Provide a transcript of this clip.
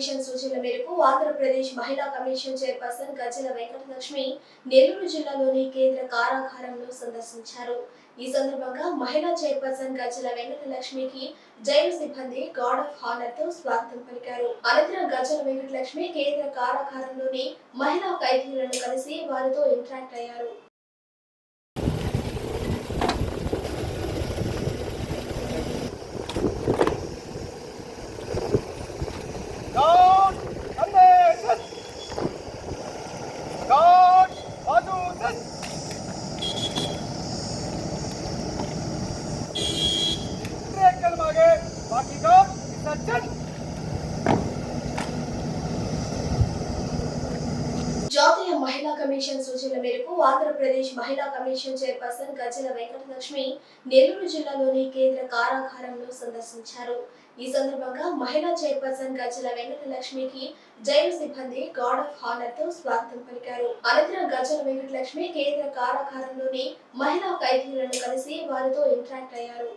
Commission సూచనల మేరకు ఆంధ్రప్రదేశ్ మహిళా కమిషన్ చైర్పర్సన్ గజ్జల వెంకటలక్ష్మి నెల్లూరు జిల్లాలోని కేంద్ర కారాగారంలో సందర్శించారు. ఈ సందర్భంగా మహిళా చైర్పర్సన్ గజ్జల వెంకటలక్ష్మికి జైలు సిబ్బంది గార్డ్ ఆఫ్ హానర్తో స్వాగతం పలికారు. అనంతరం గజ్జల వెంకటలక్ష్మి కేంద్ర కారాగారంలోని మహిళా ఖైదీలను కలిసి వారితో ఇంటరాక్ట్ అయ్యారు. మహిళా కమిషన్ సూచనల మేరకు ఆంధ్రప్రదేశ్ మహిళా కమిషన్ చైర్పర్సన్ గజ్జల వెంకటలక్ష్మి నెల్లూరు జిల్లాలోని కేంద్ర కారాగారంలో సందర్శించారు. ఈ సందర్భంగా మహిళా చైర్పర్సన్ గజ్జల వెంకటలక్ష్మికి జైలు సిబ్బంది గార్డ్ ఆఫ్ హానర్తో స్వాగతం పలికారు. అనంతరం గజ్జల వెంకటలక్ష్మి కేంద్ర కారాగారంలోని మహిళా ఖైదీలను కలిసి వారితో ఇంటరాక్ట్ అయ్యారు.